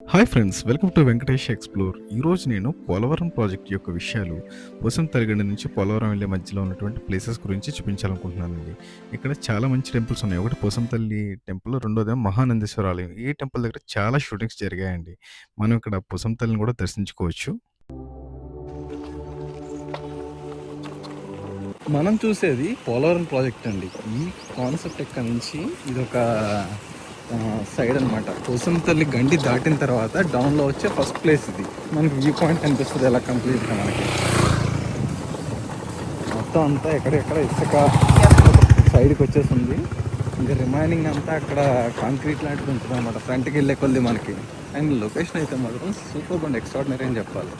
Hi friends welcome to Venkatesh explore. ఈరోజు నేను Polavaram project యొక్క విషయాలు పోసం తలగండి నుంచి పోలవరం వెళ్ళే మధ్యలో ఉన్నటువంటి ప్లేసెస్ గురించి చూపించాలనుకుంటున్నానండి. ఇక్కడ చాలా మంచి టెంపుల్స్ ఉన్నాయి. ఒకటి పోసం తల్లి టెంపుల్ రెండోది మహానందేశ్వర ఆలయం. ఈ టెంపుల్ దగ్గర చాలా షూటింగ్స్ జరిగాయండి. మనం ఇక్కడ పోసం తల్లిని కూడా దర్శించుకోవచ్చు. మనం చూసేది పోలవరం ప్రాజెక్ట్ అండి. ఈ కాన్సెప్ట్ ఎక్కడి నుంచి ఇది ఒక సైడ్ అనమాట తల్లి గండి దాటిన తర్వాత డౌన్లో వచ్చే ఫస్ట్ ప్లేస్ ఇది. మనకి వ్యూ పాయింట్ అనిపిస్తుంది ఎలా కంప్లీట్గా మనకి. మొత్తం అంతా ఎక్కడెక్కడ ఇసుక సైడ్కి వచ్చేసింది. ఇంకా రిమైనింగ్ అంతా అక్కడ కాంక్రీట్ లాంటిది ఉంటుంది అనమాట ఫ్రంట్కి వెళ్ళే కొద్ది మనకి. అండ్ లొకేషన్ అయితే మాత్రం సూపర్ బండి ఎక్స్ట్రాడినరీ అని చెప్పాలి.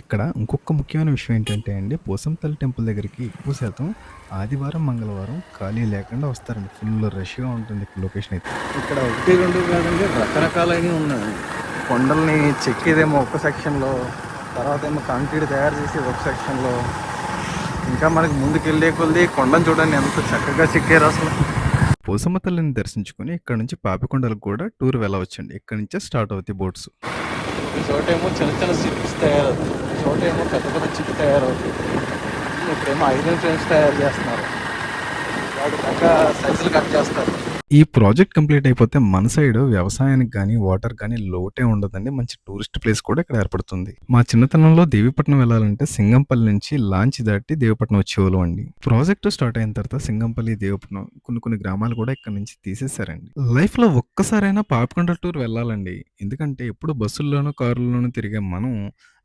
ఇక్కడ ఇంకొక ముఖ్యమైన విషయం ఏంటంటే అండి పోసంతల్లి టెంపుల్ దగ్గరికి ఎక్కువ శాతం ఆదివారం మంగళవారం ఖాళీ లేకుండా వస్తారండి. ఫుల్ రష్గా ఉంటుంది లొకేషన్ అయితే. ఇక్కడ ఒకటి రెండు కాదండి రకరకాలైనవి ఉన్నాయి. కొండల్ని చెక్కేదేమో ఒక సెక్షన్లో తర్వాత ఏమో కాంక్రీట్ తయారు చేసేది ఒక సెక్షన్లో ఇంకా మనకి ముందుకు వెళ్ళే కొద్ది కొండను చూడండి ఎంత చక్కగా చెక్కారు అసలు. పోసమ్మ తల్లిని దర్శించుకొని ఇక్కడ నుంచి పాపికొండలకు కూడా టూర్ వెళ్ళవచ్చండి. ఇక్కడ నుంచే స్టార్ట్ అవుతాయి బోట్స్ చోటేమో చిన్న చిన్న సిప్స్ తయారవుతాయి. చోటేమో పెద్ద పెద్ద చిప్ తయారవుతాయి. ఇప్పుడేమో ఐరన్ ఫ్రేమ్స్ తయారు చేస్తున్నారు. వాటి దాకా సైజులు కట్ చేస్తారు. ఈ ప్రాజెక్ట్ కంప్లీట్ అయిపోతే మన సైడ్ వ్యవసాయానికి కానీ వాటర్ కానీ లోటే ఉండదండి. మంచి టూరిస్ట్ ప్లేస్ కూడా ఇక్కడ ఏర్పడుతుంది. మా చిన్నతనంలో దేవీపట్నం వెళ్ళాలంటే సింగంపల్లి నుంచి లాంచ్ దాటి దేవపట్నం వచ్చేవాళ్ళు అండి. ప్రాజెక్ట్ స్టార్ట్ అయిన తర్వాత సింగంపల్లి దేవపట్నం కొన్ని కొన్ని గ్రామాలు కూడా ఇక్కడ నుంచి తీసేశారండి. లైఫ్లో ఒక్కసారైనా పాపకొండ టూర్ వెళ్ళాలండి. ఎందుకంటే ఎప్పుడు బస్సుల్లోనూ కారుల్లోనూ తిరిగే మనం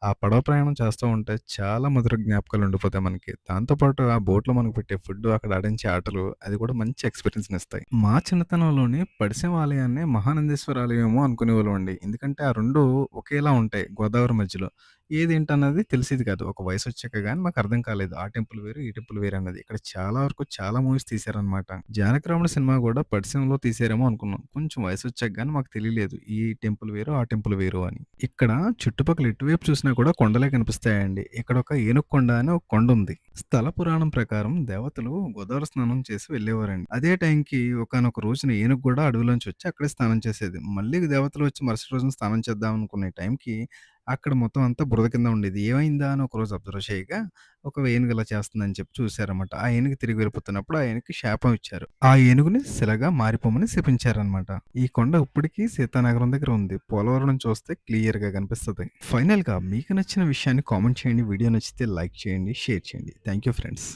ఆ పడవ ప్రయాణం చేస్తూ ఉంటే చాలా మధుర జ్ఞాపకాలు ఉండిపోతాయి మనకి. దాంతోపాటు ఆ బోట్లో మనకు పెట్టే ఫుడ్ అక్కడ ఆడించే ఆటలు అది కూడా మంచి ఎక్స్పీరియన్స్ ఇస్తాయి. మా చిన్నతనంలోనే పడిసెం ఆలయాన్ని మహానందేశ్వర అనుకునే వాళ్ళు అండి ఎందుకంటే ఆ రెండు ఒకేలా ఉంటాయి గోదావరి మధ్యలో. ఏది ఏంటన్నది తెలిసేది కాదు. ఒక వయసు వచ్చాక కానీ మాకు అర్థం కాలేదు. ఆ టెంపుల్ వేరు ఈ టెంపుల్ వేరు అన్నది. ఇక్కడ చాలా వరకు చాలా మూవీస్ తీశారనమాట జానకరాముడు సినిమా కూడా పడిసెంలో తీసారేమో అనుకున్నాం. కొంచెం వయసు వచ్చాక కానీ మాకు తెలియలేదు. ఈ టెంపుల్ వేరు ఆ టెంపుల్ వేరు అని. ఇక్కడ చుట్టుపక్కల ఎటువైపు చూసినా కూడా కొండలే కనిపిస్తాయండి. ఇక్కడ ఒక ఏనుగు కొండ అని ఒక కొండ ఉంది. స్థల పురాణం ప్రకారం దేవతలు గోదావరి స్నానం చేసి వెళ్ళేవారండి. అదే టైంకి ఒకనొక రోజున ఏనుగు కూడా అడవిలోంచి వచ్చి అక్కడే స్నానం చేసేది. మళ్ళీ దేవతలు వచ్చి మరుసటి రోజున స్నానం చేద్దాం అనుకునే టైంకి అక్కడ మొత్తం అంతా బురద కింద ఉండేది. ఏమైందా అని ఒకరోజు అబ్జర్వ్ చేయగా, ఒక ఏనుగు ఇలా చేస్తుందని చెప్పి చూసారన్నమాట. ఆ ఏనుగు తిరిగి వెళ్ళిపోతున్నప్పుడు ఆ ఏనుగుకి శాపం ఇచ్చారు. ఆ ఏనుగుని శిలగా మారిపోమని శపించారనమాట. ఈ కొండ ఇప్పటికీ సీతానగరం దగ్గర ఉంది. పోలవరం నుంచి చూస్తే క్లియర్‌గా కనిపిస్తది. ఫైనల్‌గా మీకు నచ్చిన విషయాన్ని కామెంట్ చేయండి. వీడియో నచ్చితే లైక్ చేయండి, షేర్ చేయండి. Thank you friends.